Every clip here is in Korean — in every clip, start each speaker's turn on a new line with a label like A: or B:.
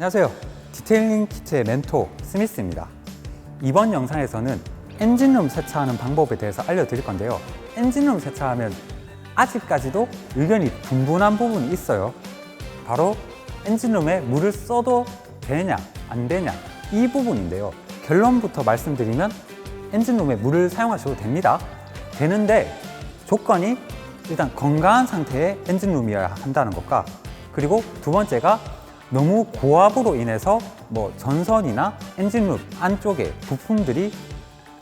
A: 안녕하세요. 디테일링 키트의 멘토 스미스입니다. 이번 영상에서는 엔진룸 세차하는 방법에 대해서 알려드릴 건데요. 엔진룸 세차하면 아직까지도 의견이 분분한 부분이 있어요. 바로 엔진룸에 물을 써도 되냐, 안 되냐, 이 부분인데요. 결론부터 말씀드리면 엔진룸에 물을 사용하셔도 됩니다. 되는데 조건이 일단 건강한 상태의 엔진룸이어야 한다는 것과 그리고 두 번째가 너무 고압으로 인해서 뭐 전선이나 엔진룸 안쪽에 부품들이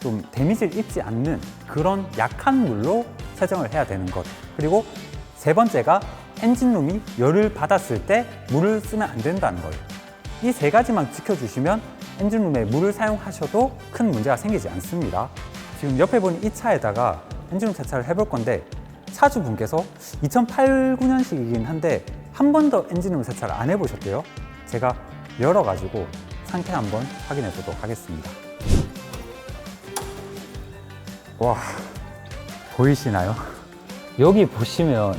A: 좀 데미지를 입지 않는 그런 약한 물로 세정을 해야 되는 것. 그리고 세 번째가 엔진룸이 열을 받았을 때 물을 쓰면 안 된다는 거예요. 이 세 가지만 지켜주시면 엔진룸에 물을 사용하셔도 큰 문제가 생기지 않습니다. 지금 옆에 보는 이 차에다가 엔진룸 세차를 해볼 건데 차주분께서 2008, 9년식이긴 한데 한 번도 엔진룸 세차를 안 해보셨대요. 제가 열어가지고 상태 한번 확인해 보도록 하겠습니다. 와, 보이시나요? 여기 보시면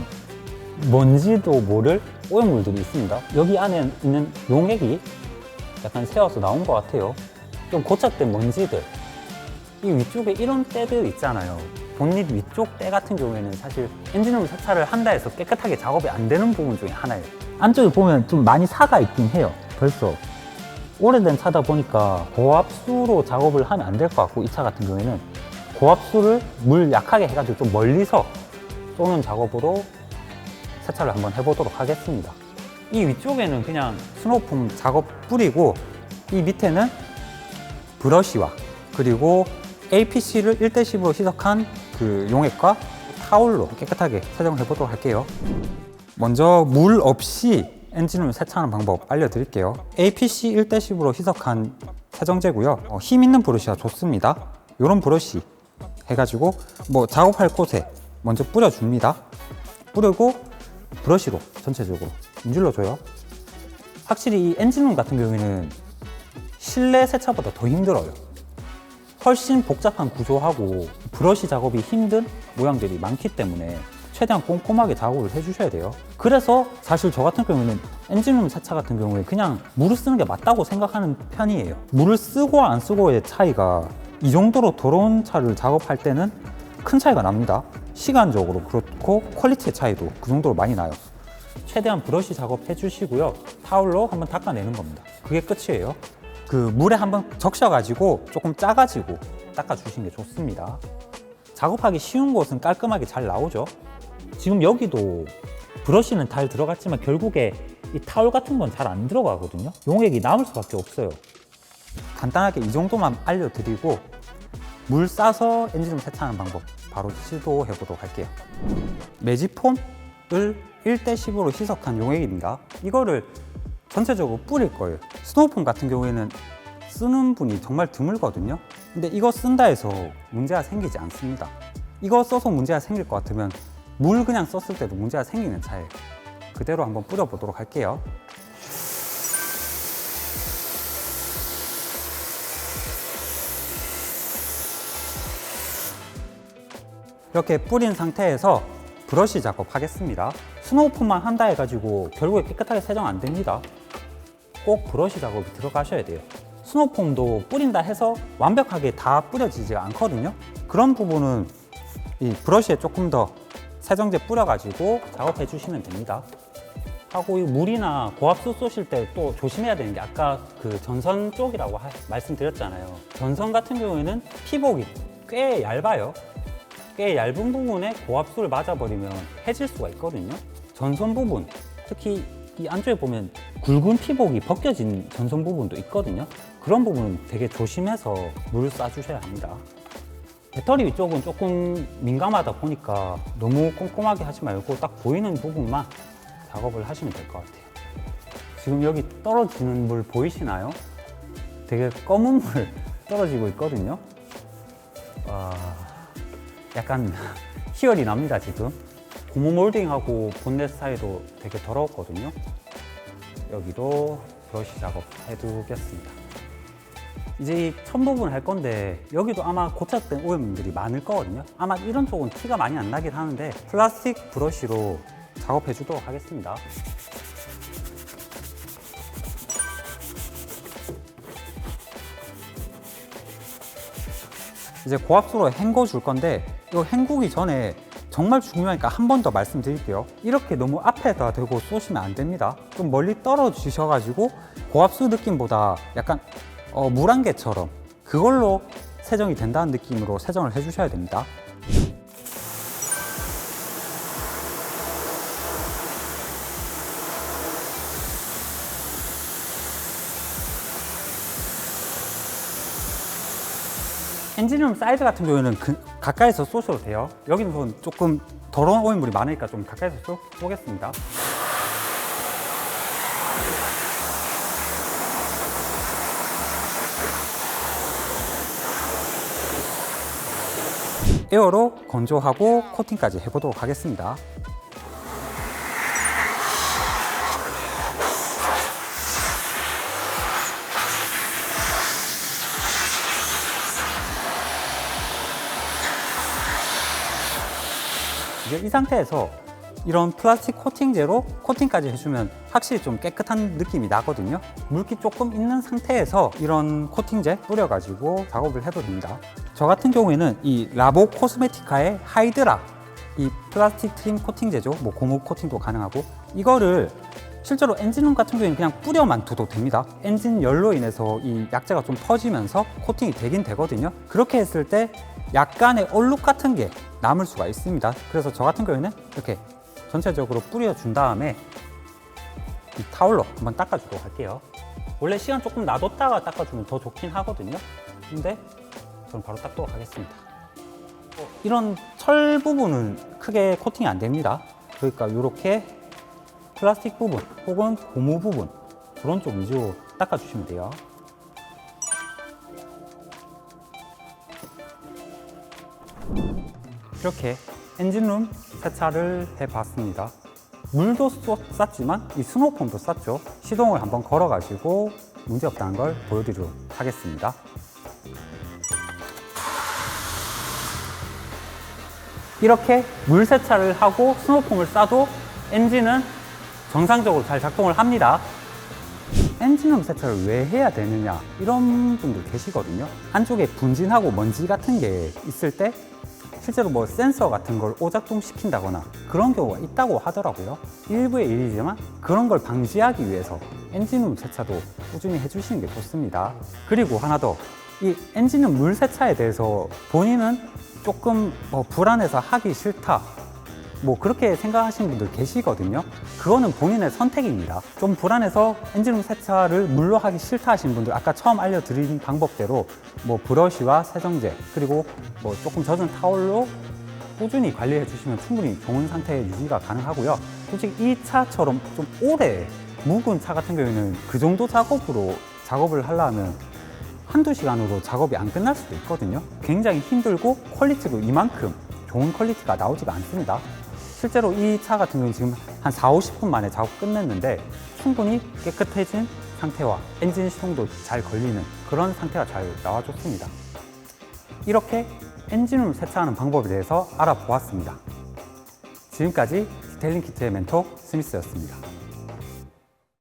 A: 먼지도 모를 오염물들이 있습니다. 여기 안에 있는 용액이 약간 새어서 나온 것 같아요. 좀 고착된 먼지들. 이 위쪽에 이런 때들 있잖아요. 본닛 위쪽 때 같은 경우에는 사실 엔진룸 세차를 한다 해서 깨끗하게 작업이 안 되는 부분 중에 하나예요. 안쪽에 보면 좀 많이 사가 있긴 해요. 벌써. 오래된 차다 보니까 고압수로 작업을 하면 안 될 것 같고 이 차 같은 경우에는 고압수를 물 약하게 해가지고 좀 멀리서 쏘는 작업으로 세차를 한번 해보도록 하겠습니다. 이 위쪽에는 그냥 스노우폼 작업 뿌리고 이 밑에는 브러쉬와 그리고 APC를 1대10으로 희석한 그 용액과 타올로 깨끗하게 세정을 해보도록 할게요. 먼저 물 없이 엔진을 세차하는 방법 알려드릴게요. APC 1대10으로 희석한 세정제고요. 어, 힘 있는 브러쉬가 좋습니다. 이런 브러쉬 해가지고 뭐 작업할 곳에 먼저 뿌려줍니다. 뿌리고 브러쉬로 전체적으로 문질러줘요. 확실히 이 엔진룸 같은 경우에는 실내 세차보다 더 힘들어요. 훨씬 복잡한 구조하고 브러쉬 작업이 힘든 모양들이 많기 때문에 최대한 꼼꼼하게 작업을 해주셔야 돼요. 그래서 사실 저 같은 경우에는 엔진룸 세차 같은 경우에 그냥 물을 쓰는 게 맞다고 생각하는 편이에요. 물을 쓰고 안 쓰고의 차이가 이 정도로 더러운 차를 작업할 때는 큰 차이가 납니다. 시간적으로 그렇고 퀄리티의 차이도 그 정도로 많이 나요. 최대한 브러쉬 작업 해 주시고요. 타올로 한번 닦아내는 겁니다. 그게 끝이에요. 그 물에 한번 적셔가지고 조금 짜가지고 닦아주시는 게 좋습니다. 작업하기 쉬운 곳은 깔끔하게 잘 나오죠. 지금 여기도 브러쉬는 잘 들어갔지만 결국에 이 타올 같은 건 잘 안 들어가거든요. 용액이 남을 수밖에 없어요. 간단하게 이 정도만 알려드리고 물 싸서 엔진룸 세차하는 방법 바로 시도해 보도록 할게요. 매지폼을 1대10으로 희석한 용액입니다. 이거를 전체적으로 뿌릴 거예요. 스노우폼 같은 경우에는 쓰는 분이 정말 드물거든요. 근데 이거 쓴다 해서 문제가 생기지 않습니다. 이거 써서 문제가 생길 것 같으면 물 그냥 썼을 때도 문제가 생기는 차예요. 그대로 한번 뿌려보도록 할게요. 이렇게 뿌린 상태에서 브러쉬 작업하겠습니다. 스노우폼만 한다 해가지고 결국에 깨끗하게 세정 안 됩니다. 꼭 브러쉬 작업이 들어가셔야 돼요. 스노우폼도 뿌린다 해서 완벽하게 다 뿌려지지가 않거든요. 그런 부분은 이 브러쉬에 조금 더 세정제 뿌려가지고 작업해 주시면 됩니다. 하고 이 물이나 고압수 쏘실 때 또 조심해야 되는 게 아까 그 전선 쪽이라고 하- 말씀드렸잖아요. 전선 같은 경우에는 피복이 꽤 얇아요. 꽤 얇은 부분에 고압수를 맞아버리면 해질 수가 있거든요. 전선 부분, 특히 이 안쪽에 보면 굵은 피복이 벗겨진 전선 부분도 있거든요. 그런 부분은 되게 조심해서 물을 쏴주셔야 합니다. 배터리 위쪽은 조금 민감하다 보니까 너무 꼼꼼하게 하지 말고 딱 보이는 부분만 작업을 하시면 될 것 같아요. 지금 여기 떨어지는 물 보이시나요? 되게 검은 물 떨어지고 있거든요. 와, 약간 희열이 납니다, 지금. 고무 몰딩하고 본넷 사이도 되게 더러웠거든요. 여기도 브러쉬 작업 해두겠습니다. 이제 이 천 부분 할 건데 여기도 아마 고착된 오염들이 많을 거거든요. 아마 이런 쪽은 티가 많이 안 나긴 하는데 플라스틱 브러쉬로 작업해 주도록 하겠습니다. 이제 고압수로 헹궈 줄 건데 이거 헹구기 전에 정말 중요하니까 한 번 더 말씀드릴게요. 이렇게 너무 앞에다 대고 쏘시면 안 됩니다. 좀 멀리 떨어지셔가지고 고압수 느낌보다 약간 어, 물안개처럼 그걸로 세정이 된다는 느낌으로 세정을 해주셔야 됩니다. 엔진룸 사이드 같은 경우에는 그- 가까이서 쏘셔도 돼요. 여기는 조금 더러운 오일물이 많으니까 좀 가까이서 쏘, 쏘겠습니다. 에어로 건조하고 코팅까지 해보도록 하겠습니다. 이제 이 상태에서 이런 플라스틱 코팅제로 코팅까지 해주면 확실히 좀 깨끗한 느낌이 나거든요. 물기 조금 있는 상태에서 이런 코팅제 뿌려가지고 작업을 해도 됩니다. 저 같은 경우에는 이 라보 코스메티카의 하이드라 이 플라스틱 트림 코팅제죠. 뭐 고무 코팅도 가능하고 이거를 실제로 엔진룸 같은 경우에는 그냥 뿌려만 둬도 됩니다. 엔진 열로 인해서 이 약재가 좀 퍼지면서 코팅이 되긴 되거든요. 그렇게 했을 때 약간의 얼룩 같은 게 남을 수가 있습니다. 그래서 저 같은 경우에는 이렇게 전체적으로 뿌려준 다음에 이 타올로 한번 닦아주도록 할게요. 원래 시간 조금 놔뒀다가 닦아주면 더 좋긴 하거든요. 근데 저는 바로 닦도록 하겠습니다. 어, 이런 철 부분은 크게 코팅이 안 됩니다. 그러니까 이렇게 플라스틱 부분 혹은 고무 부분 그런 쪽 위주로 닦아주시면 돼요. 이렇게 엔진룸 세차를 해봤습니다. 물도 쏘- 쌌지만 이 스노우폼도 쌌죠. 시동을 한번 걸어가지고 문제없다는 걸 보여드리도록 하겠습니다. 이렇게 물 세차를 하고 스노우폼을 싸도 엔진은 정상적으로 잘 작동을 합니다. 엔진룸 세차를 왜 해야 되느냐 이런 분들 계시거든요. 안쪽에 분진하고 먼지 같은 게 있을 때 실제로 뭐 센서 같은 걸 오작동 시킨다거나 그런 경우가 있다고 하더라고요. 일부의 일이지만 그런 걸 방지하기 위해서 엔진룸 세차도 꾸준히 해주시는 게 좋습니다. 그리고 하나 더. 이 엔진룸 물 세차에 대해서 본인은 조금 뭐 불안해서 하기 싫다. 뭐 그렇게 생각하시는 분들 계시거든요. 그거는 본인의 선택입니다. 좀 불안해서 엔진룸 세차를 물로 하기 싫다 하시는 분들 아까 처음 알려드린 방법대로 뭐 브러쉬와 세정제 그리고 뭐 조금 젖은 타올로 꾸준히 관리해 주시면 충분히 좋은 상태의 유지가 가능하고요. 솔직히 이 차처럼 좀 오래 묵은 차 같은 경우에는 그 정도 작업으로 작업을 하려면 한두 시간으로 작업이 안 끝날 수도 있거든요. 굉장히 힘들고 퀄리티도 이만큼 좋은 퀄리티가 나오지가 않습니다. 실제로 이 차 같은 경우는 지금 한 4, 50분 만에 작업 끝냈는데 충분히 깨끗해진 상태와 엔진 시동도 잘 걸리는 그런 상태가 잘 나와줬습니다. 이렇게 엔진룸 세차하는 방법에 대해서 알아보았습니다. 지금까지 디테일링 키트의 멘토 스미스였습니다.